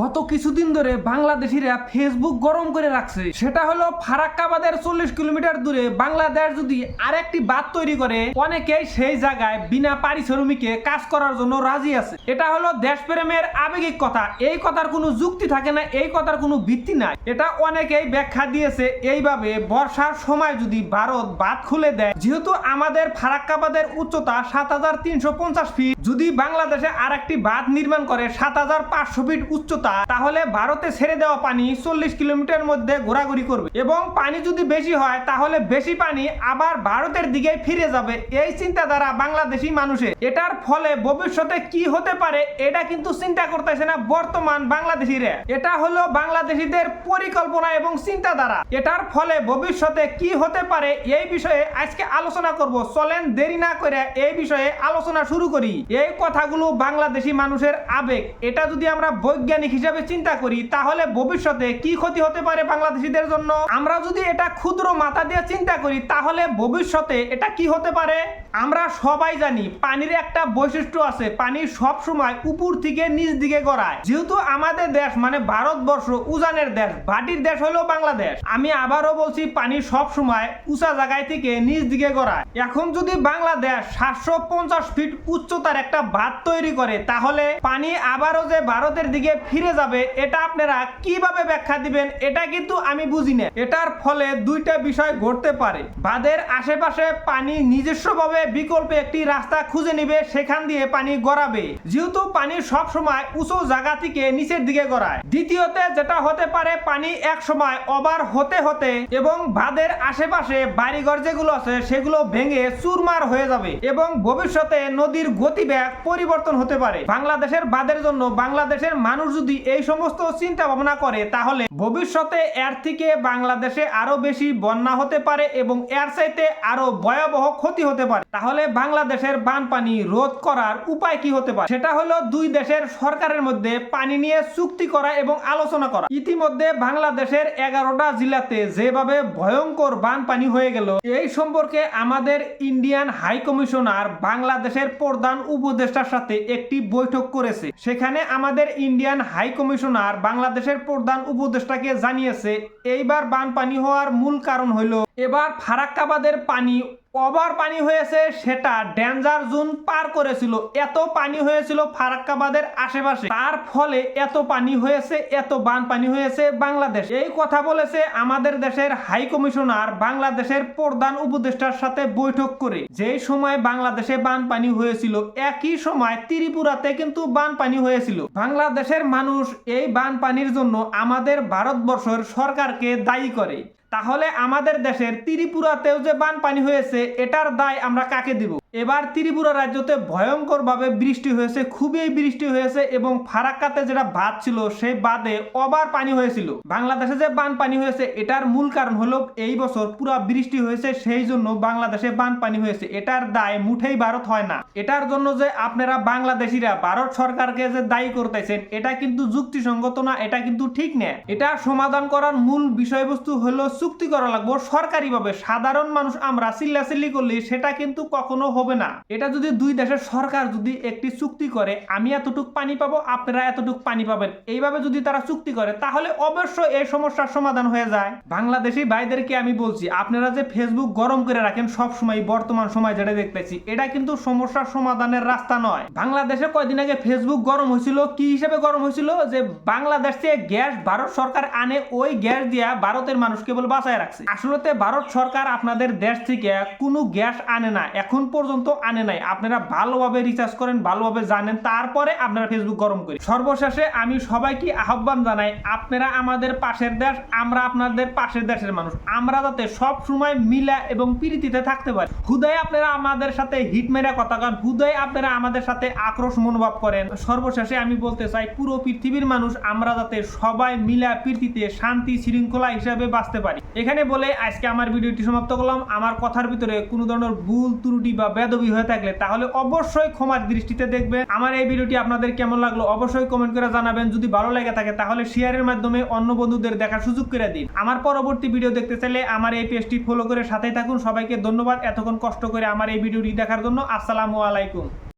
গত কিছুদিন ধরে বাংলাদেশিরা ফেসবুক গরম করে রাখছে। সেটা হলো ফারাক্কাবাদের চল্লিশ কিলোমিটার দূরে বাংলাদেশ যদি আরেকটি বাদ তৈরি করে, অনেকেই সেই জায়গায় বিনা পারিশ্রমিকে কাজ করার জন্য রাজি আছে। এটা হলো দেশপ্রেমের আবেগিক কথা। এই কথার কোনো যুক্তি থাকে না, এই কথার কোনো ভিত্তি নাই। এটা অনেকেই ব্যাখ্যা দিয়েছে এইভাবে, বর্ষার সময় যদি ভারত বাদ খুলে দেয়, যেহেতু আমাদের ফারাক্কাবাদের উচ্চতা সাত হাজার তিনশো পঞ্চাশ ফিট যদি বাংলাদেশে আর একটি বাঁধ নির্মাণ করে সাত হাজার পাঁচশো ফিট উচ্চতা, তাহলে ভারতে ছেড়ে দেওয়া পানি চল্লিশ কিলোমিটার মধ্যে ঘোরাঘুরি করবে। এবং পানি যদি বেশি হয়, তাহলে বেশি পানি আবার ভারতের দিকে ফিরে যাবে। এই চিন্তাধারা বাংলাদেশি মানুষের। এটার ফলে ভবিষ্যতে কি হতে পারে, এটা কিন্তু চিন্তা করতেছে না বর্তমান বাংলাদেশিরা। এটা হলো বাংলাদেশিদের পরিকল্পনা এবং চিন্তাধারা। এটার ফলে ভবিষ্যতে কি হতে পারে, এই বিষয়ে আজকে আলোচনা করব। চলেন দেরি না করে এই বিষয়ে আলোচনা শুরু করি। এই কথাগুলো বাংলাদেশি মানুষের আবেগ। এটা যদি আমরা বৈজ্ঞানিক হিসাবে চিন্তা করি, তাহলে ভবিষ্যতে কি ক্ষতি হতে পারে বাংলাদেশিদের জন্য? আমরা যদি এটা ক্ষুদ্র মাথা দিয়ে চিন্তা করি, তাহলে ভবিষ্যতে এটা কি হতে পারে? আমরা সবাই জানি, পানির একটা বৈশিষ্ট্য আছে, পানি সব সময় উপর থেকে নিচ দিকে গড়ায়। যেহেতু আমাদের দেশ মানে ভারতবর্ষ, উজানের দেশ, ভাটির দেশ হলো বাংলাদেশ। আমি আবারও বলছি, পানি সব সময় উঁচা জায়গায় থেকে নিচ দিকে গড়ায়। এখন যদি বাংলাদেশ সাতশো পঞ্চাশ ফিট উচ্চতার বাঁধ তৈরি করে, তাহলে পানি আবারও যে ভারতের দিকে ফিরে যাবে, এটা আপনারা কীভাবে ব্যাখ্যা দিবেন? এটা কিন্তু আমি বুঝি না। এটার ফলে দুইটা বিষয় ঘটতে পারে। বাঁধের আশেপাশে পানি নিজস্বভাবে বিকল্পে একটি রাস্তা খুঁজে নিবে, সেখান দিয়ে পানি গড়াবে। যেহেতু পানি সব সময় উঁচু জায়গা থেকে নিচের দিকে গড়ায়। দ্বিতীয়তে যেটা হতে পারে, পানি এক সময় ওভার হতে হতে এবং বাঁধের আশেপাশে বাড়িঘর যেগুলো আছে, সেগুলো ভেঙে চুরমার হয়ে যাবে এবং ভবিষ্যতে নদীর গতিবেগ পরিবর্তন হতে পারে। বাংলাদেশের বাঁধের জন্য বাংলাদেশের মানুষ যদি এই সমস্ত চিন্তা ভাবনা করে, তাহলে ভবিষ্যতে এর থেকে বাংলাদেশে আরও বেশি বন্যা হতে পারে এবং এর চাইতে আরও ভয়াবহ ক্ষতি হতে পারে। তাহলে বাংলাদেশের বানপানি রোধ করার উপায় কি হতে পারে? সেটা হলো দুই দেশের সরকারের মধ্যে পানি নিয়ে চুক্তি করা এবং আলোচনা করা। ইতিমধ্যে বাংলাদেশের এগারোটা জেলাতে যেভাবে ভয়ঙ্কর বানপানি হয়ে গেল, এই সম্পর্কে আমাদের ইন্ডিয়ান হাই কমিশনার বাংলাদেশের প্রধান উপদেষ্টার সাথে একটি বৈঠক করেছে। সেখানে আমাদের ইন্ডিয়ান হাই কমিশনার বাংলাদেশের প্রধান উপদেষ্টাকে জানিয়েছে, এইবার বানপানি হওয়ার মূল কারণ হইল এবার ফারাক্কাবাদের পানি, ওভার পানি হয়েছে, সেটা ডেঞ্জার জোন পার করেছিল। এত পানি হয়েছিল ফারাক্কাবাদের আশেপাশে। তার ফলে এত পানি হয়েছে, এত বানপানি হয়েছে বাংলাদেশ। এই কথা বলেছে আমাদের দেশের হাই কমিশনার, বাংলাদেশের প্রধান উপদেষ্টার সাথে বৈঠক করে। যেই সময় বাংলাদেশে বানপানি হয়েছিল, একই সময় ত্রিপুরাতে কিন্তু বানপানি হয়েছিল। বাংলাদেশের মানুষ এই বানপানির জন্য আমাদের ভারতবর্ষের সরকারকে দায়ী করে। তাহলে আমাদের দেশের ত্রিপুরাতেও যে বানপানি হয়েছে এটার দায় আমরা কাকে দিব? এবার ত্রিপুরা রাজ্যতে ভয়ঙ্করভাবে বৃষ্টি হয়েছে, খুবই বৃষ্টি হয়েছে এবং ফারাক্কাতে যেটা বাঁধ ছিল, সেই বাঁধে অবার পানি হয়েছিল। বাংলাদেশে যে বানপানি হয়েছে, এটার মূল কারণ হলো এই বছর পুরো বৃষ্টি হয়েছে, সেই জন্য বাংলাদেশে বানপানি হয়েছে। এটার দায় মুঠেই ভারত হয় না। এটার জন্য যে আপনারা বাংলাদেশিরা, ভারত সরকারকে যে দায়ী করতেছেন, এটা কিন্তু যুক্তিসঙ্গত না, এটা কিন্তু ঠিক না। এটা সমাধান করার মূল বিষয়বস্তু হলো চুক্তি করা লাগবো সরকারিভাবে। সাধারণ মানুষ আমরা চিল্লাচিল্লি করলে সেটা কিন্তু কখনো হবে না। এটা যদি দুই দেশের সরকার যদি একটি চুক্তি করে, আমি এতটুক পানি পাবো, আপনারা এতটুক পানি পাবেন। এইভাবে যদি তারা চুক্তি করে, তাহলে অবশ্যই এই সমস্যার সমাধান হয়ে যায়। বাংলাদেশি ভাইদেরকে আমি বলছি, আপনারা যে ফেসবুক গরম করে রাখেন সব সময় বর্তমান সময় যেটা দেখতেছি, এটা কিন্তু সমস্যার সমাধানের রাস্তা নয়। বাংলাদেশে কয়দিন আগে ফেসবুক গরম হয়েছিল? কি হিসেবে গরম হয়েছিল? যে বাংলাদেশ থেকে গ্যাস ভারত সরকার আনে, ওই গ্যাস দিয়া ভারতের মানুষ কেবল বাঁচায় রাখছে। আসলে ভারত সরকার আপনাদের দেশ থেকে কোনো গ্যাস আনে না। এখন পর্যন্ত আনে নাই। আপনারা ভালোভাবে রিচার্জ করেন, ভালোভাবে জানেন, তারপরে আপনারা ফেসবুক গরম করি সর্বশেষে আমি সবাইকে আহ্বান জানাই, আপনারা আমাদের পাশের দেশ, আমরা আপনাদের পাশের দেশের মানুষ। আমরা যাতে সব সময় মিলা এবং প্রীতিতে থাকতে পারি। হুদয় আপনারা আমাদের সাথে হিট মেরা কথা কন, হুদয় আপনারা আমাদের সাথে আক্রোশ মনোভাব করেন। সর্বশেষে আমি বলতে চাই, পুরো পৃথিবীর মানুষ আমরা যাতে সবাই মিলা প্রীতিতে শান্তি শৃঙ্খলা হিসাবে বাঁচতে পারি। এখানে বলে আজকে আমার ভিডিওটি সমাপ্ত করলাম। আমার কথার ভিতরে কোনো ধরনের ভুল, ত্রুটি বা বেদবি হয়ে থাকলে তাহলে অবশ্যই ক্ষমার দৃষ্টিতে দেখবেন। আমার এই ভিডিওটি আপনাদের কেমন লাগল অবশ্যই কমেন্ট করে জানাবেন। যদি ভালো লেগে থাকে তাহলে শেয়ারের মাধ্যমে অন্য বন্ধুদের দেখার সুযোগ করে দিন। আমার পরবর্তী ভিডিও দেখতে চাইলে আমার এই পেজটি ফলো করে সাথে থাকুন। সবাইকে ধন্যবাদ। এতক্ষণ কষ্ট করে আমার এই ভিডিওটি দেখার জন্য আসসালামু আলাইকুম।